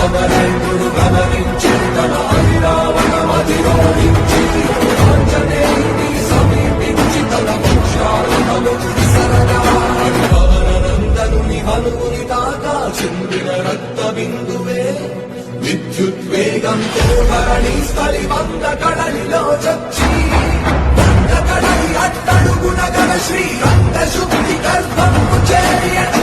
అమరేంద్రుడు గమనించి తన అభిరావణమధిరోహించి ఆంజనేయుని సమీపించి తన వృక్షాలను విసరగా నందనుని హనుని తాకా చిందిన రక్త బిందువే విద్యుద్వేగంతో ధరణి స్థలి వంద కడలిలో చచ్చి వంద కడలి అట్టడుగున గల శ్రీరంగ శుద్ధి గర్భము చేయట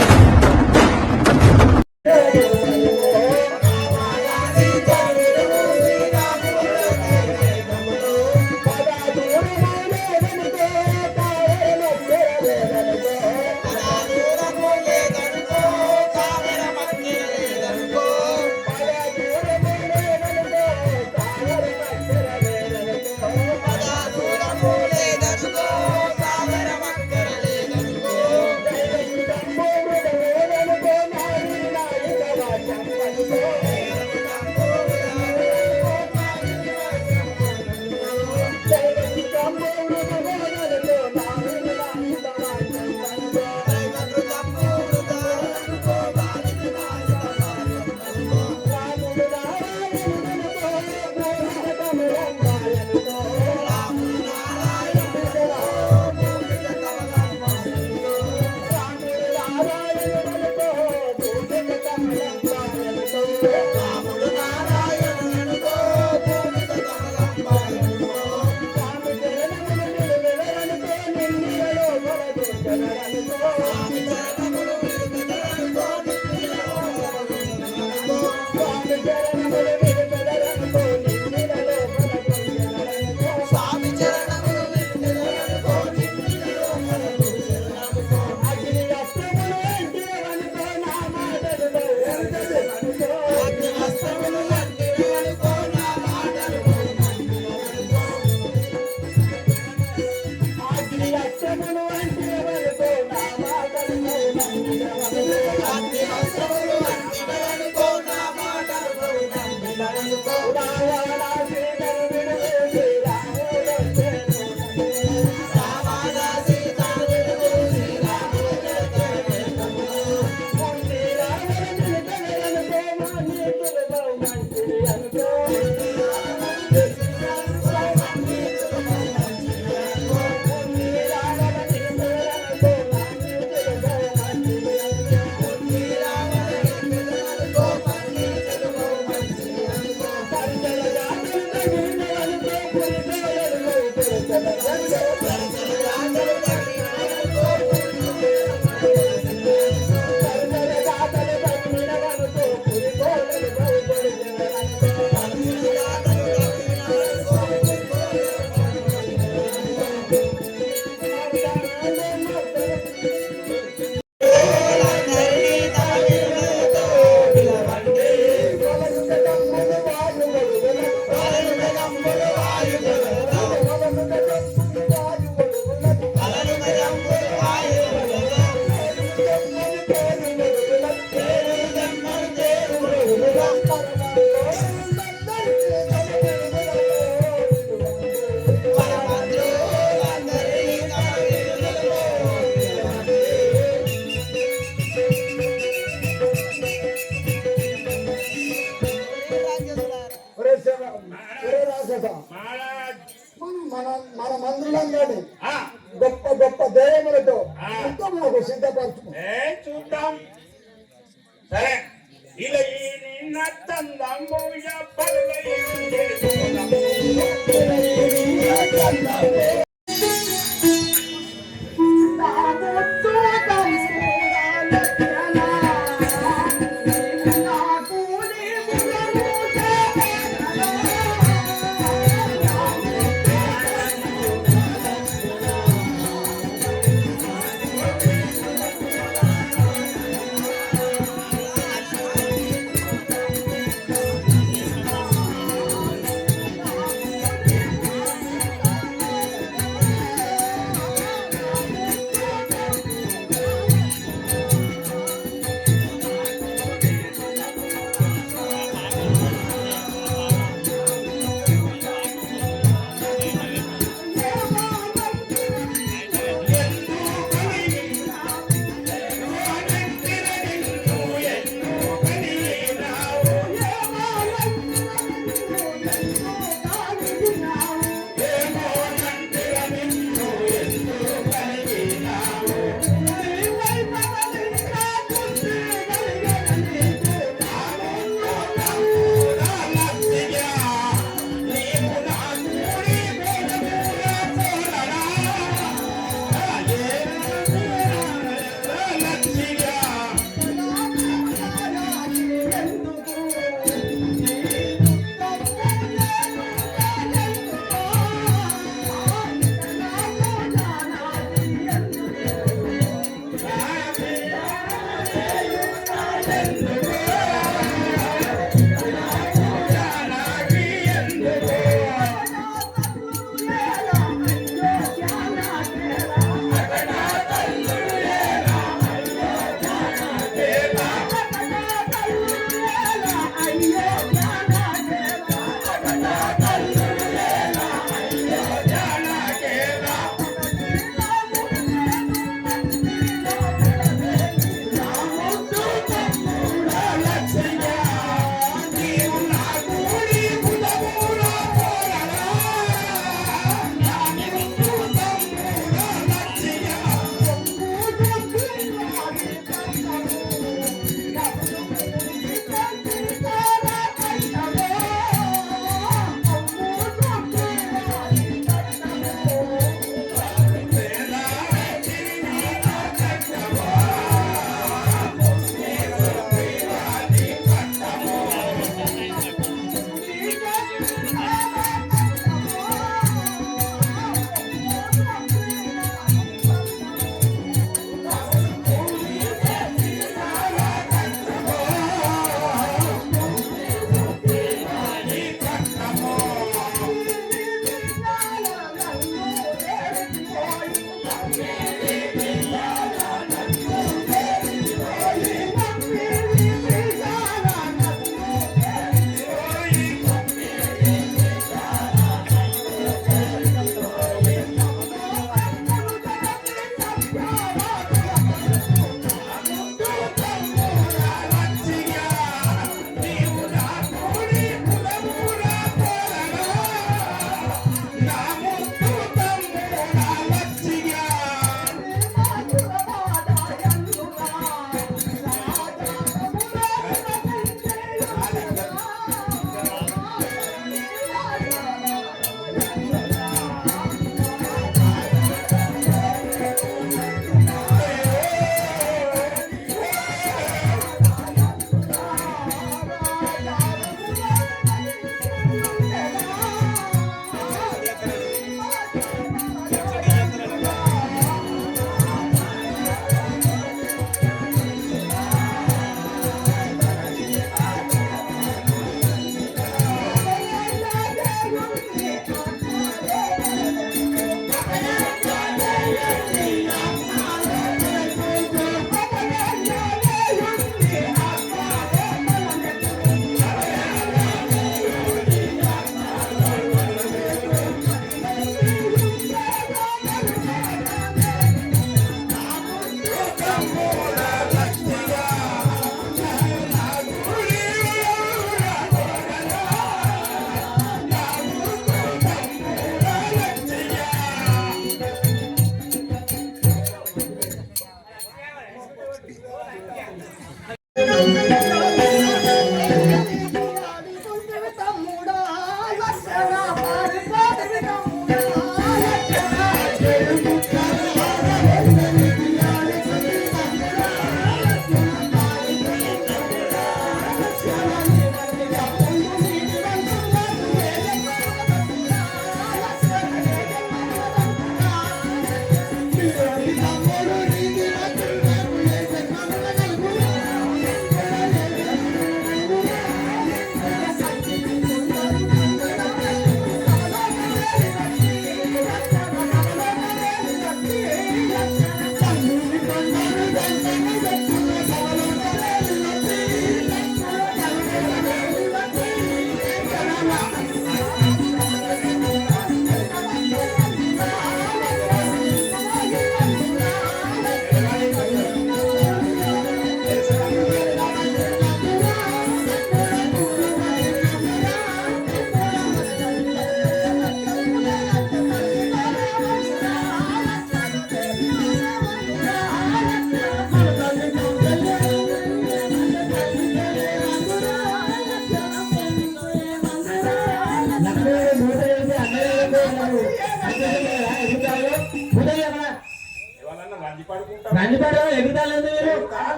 ఎగుతాలేదు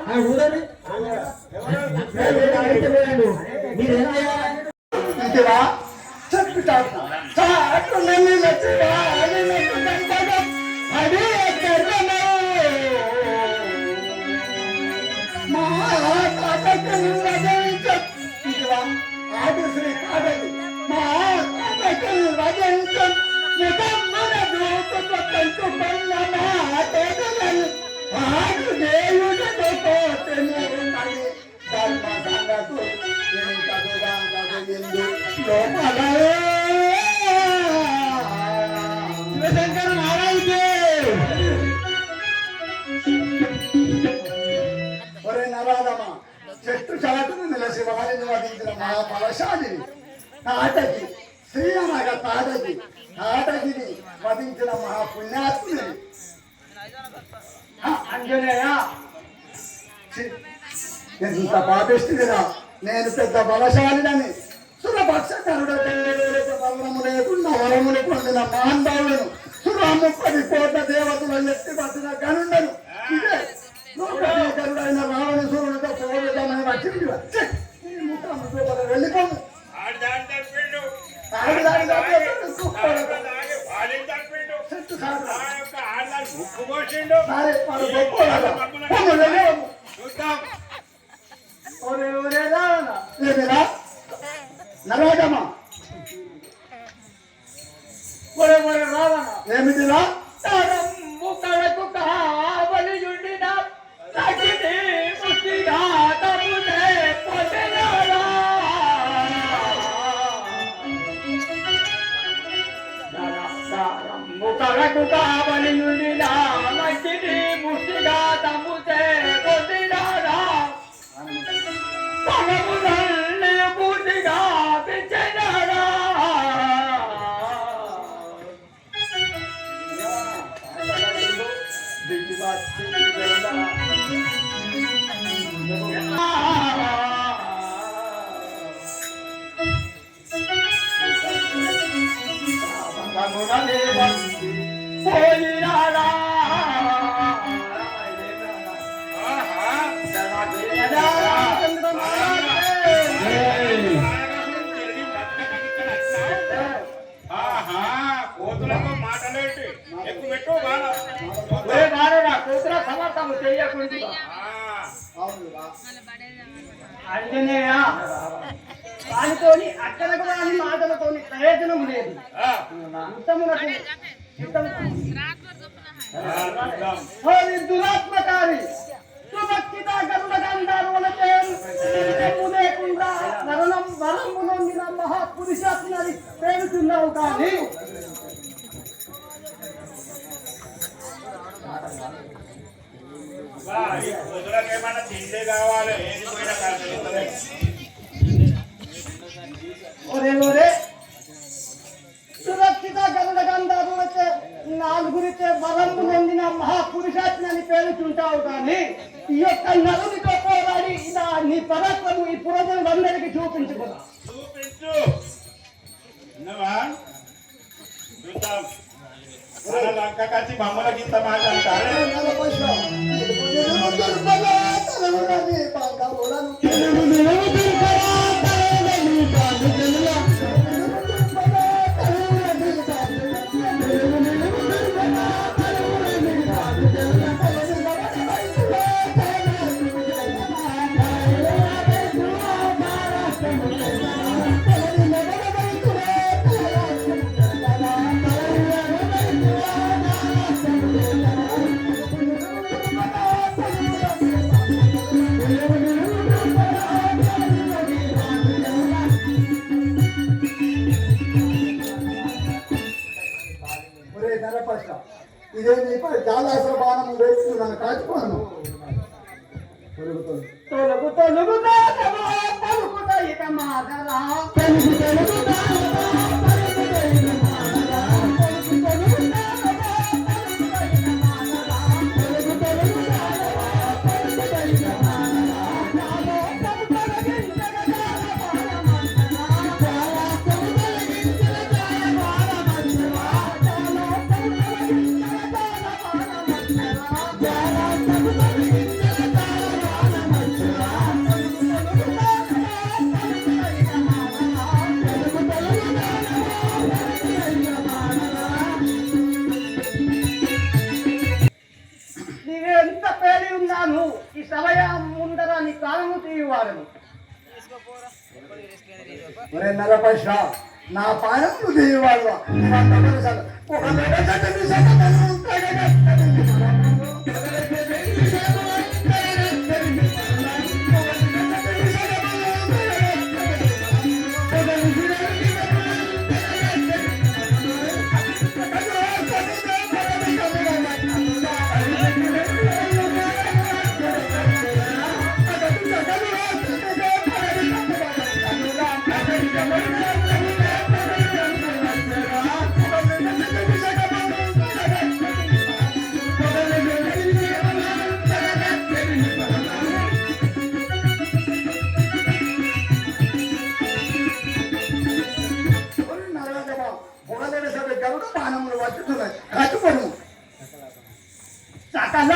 మీరు ఊదని చెట్టు చాటును నిలసి వారిని వధించిన మహాబలశాలిని తాటకి శ్రీ అనగ తాటకి తాటకిని వధించిన మహాపుణ్యాత్ముని అంజనేయ ఛీ, ఎంత పాపిస్తుందిరా నేను పెద్ద బలశాలినని. సురపక్షకరుడ బలము లేకుండా వరములు పొందిన మహానుభావులను సుర ముప్పది కోట్ల దేవతలు ఎత్తి పట్టిన గనుండను ఇదే లోకశేఖరుడైన రావణ సూర్యుడితో పోవేదమని వచ్చింది లోపల వెళ్ళిపోము ఆడు దాన్ని ಮುಖಾವಲಿಯು say పేరుచున్నావు కానీ ఒరే ఒరే. సురక్షిత గరుడ నాలుగురితే నాలుగురిచే బలంపు మహాపురుషాత్ని అని పేరుచుంటావు కానీ ఈ యొక్క నలుగురితో పోరాడి నీ పరాక్రము ఈ పురోజనులందరికీ చూపించుకున్నా. చూపించు. काकाची भामला गीता महाजांता अरे ఇదే నీ పై జాలాసుర బాణము వేస్తూ నన్ను కాచిపోను తొలుగు తొలుగు పలుకుట ఇక మాటరా. తొలుగు తొలుగు. ना पाया नहीं वाला। ना तो मेरे साथ वो कहने लगा ఎవరైనా సరే గరుడ బాణములు పట్టుతున్నారు కట్టుకోను సకల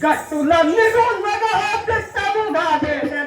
గట్టులన్నీ కొన్నగా పెట్టము నా దేశ